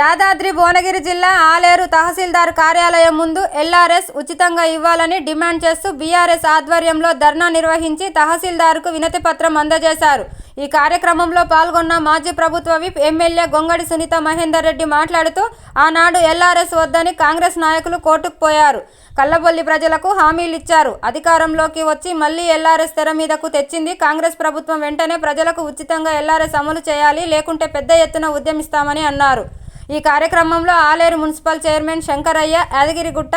యాదాద్రి భువనగిరి జిల్లా ఆలేరు తహసీల్దార్ కార్యాలయం ముందు ఎల్ఆర్ఎస్ ఉచితంగా ఇవ్వాలని డిమాండ్ చేస్తూ బీఆర్ఎస్ ఆధ్వర్యంలో ధర్నా నిర్వహించి తహసీల్దార్కు వినతి పత్రం అందజేశారు. ఈ కార్యక్రమంలో పాల్గొన్న మాజీ ప్రభుత్వ విప్ ఎమ్మెల్యే గొంగడి సునీత మహేందర్ రెడ్డి మాట్లాడుతూ ఆనాడు ఎల్ఆర్ఎస్ వద్దని కాంగ్రెస్ నాయకులు కోర్టుకు పోయారు. కల్లబొల్లి ప్రజలకు హామీలు ఇచ్చారు. అధికారంలోకి వచ్చి మళ్ళీ ఎల్ఆర్ఎస్ తెర మీదకు తెచ్చింది కాంగ్రెస్ ప్రభుత్వం. వెంటనే ప్రజలకు ఉచితంగా ఎల్ఆర్ఎస్ అమలు చేయాలి లేకుంటే పెద్ద ఎత్తున ఉద్యమిస్తామని అన్నారు. ఈ కార్యక్రమంలో ఆలేరు మున్సిపల్ చైర్మన్ శంకరయ్య యాదగిరిగుట్ట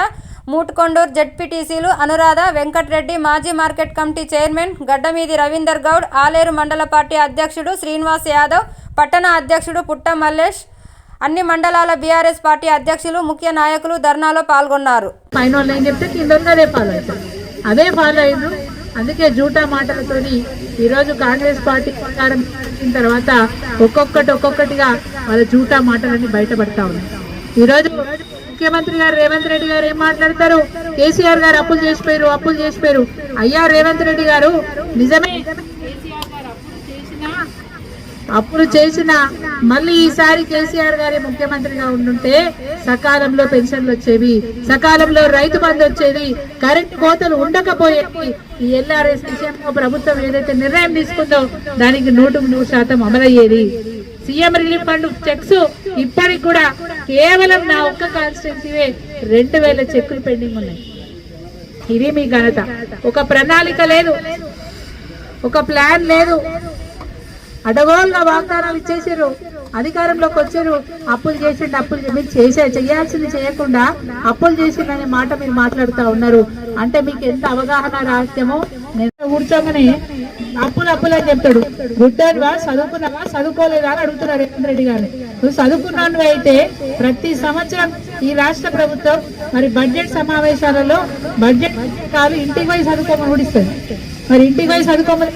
మూటుకొండూరు జడ్పీటీసీలు అనురాధ వెంకట్రెడ్డి మాజీ market committee chairman Gaddameedi Ravinder Goud Aleru మండల పార్టీ అధ్యక్షుడు శ్రీనివాస్ యాదవ్ పట్టణ అధ్యక్షుడు పుట్ట మల్లేష్ అన్ని మండలాల బీఆర్ఎస్ పార్టీ అధ్యక్షులు ముఖ్య నాయకులు ధర్నాలో పాల్గొన్నారు. అదే ఫాలో అయింది అందుకే జూటా మాటలతోని ఈరోజు కాంగ్రెస్ పార్టీ ప్రకారం వచ్చిన తర్వాత ఒక్కొక్కటి ఒక్కొక్కటిగా వాళ్ళ జూటా మాటలన్నీ బయటపడతా ఉన్నాయి ఈరోజు ముఖ్యమంత్రి గారు రేవంత్ రెడ్డి గారు ఏం మాట్లాడతారు? కేసీఆర్ గారు అప్పులు చేసిపోయారు అప్పులు చేసిపోయారు అయ్యా రేవంత్ రెడ్డి గారు నిజమే. కేసీఆర్ గారు అప్పులు చేసినా అప్పుడు చేసిన మళ్ళీ ఈసారి కేసీఆర్ గారి ముఖ్యమంత్రిగా ఉండుంటే సకాలంలో పెన్షన్లు వచ్చేవి సకాలంలో రైతు బంధు వచ్చేది కరెంట్ కోతలు ఉండకపోయేవి. ఈ ఎల్ఆర్ఎస్ విషయంలో ప్రభుత్వం ఏదైతే నిర్ణయం తీసుకుందో దానికి నూటుకు నూరు శాతం అమలయ్యేది. సీఎం రిలీఫ్ ఫండ్ చెక్స్ ఇప్పటికి కూడా కేవలం నా ఒక్క కాన్స్టిట్యున్సీవే రెండు వేల చెక్కులు పెండింగ్ ఉన్నాయి. ఇది మీ ఘనత. ఒక ప్రణాళిక లేదు. ఒక ప్లాన్ లేదు. అడగోళ్ళ వాగ్దానాలు ఇచ్చేసారు అధికారంలోకి వచ్చారు. అప్పులు చేసిండి అప్పులు మీరు చేసే చేయాల్సింది చేయకుండా అప్పులు చేసిండనే మాట మీరు మాట్లాడుతూ ఉన్నారు. అంటే మీకు ఎంత అవగాహన రాహిత్యమో నేను కూర్చోమని అప్పులు అప్పులు అని చెప్తాడు. గుడ్డానివా చదువుకున్నావా చదువుకోలేదా అని అడుగుతున్నారు రేవంత్ రెడ్డి గారిని నువ్వు చదువుకున్నాను అయితే ప్రతి సంవత్సరం ఈ రాష్ట్ర ప్రభుత్వం మరి బడ్జెట్ సమావేశాలలో బడ్జెట్ కాదు ఇంటికి పోయి చదువుకోమని కూడా ఇస్తుంది. మరి ఇంటికి పోయి చదువుకోమని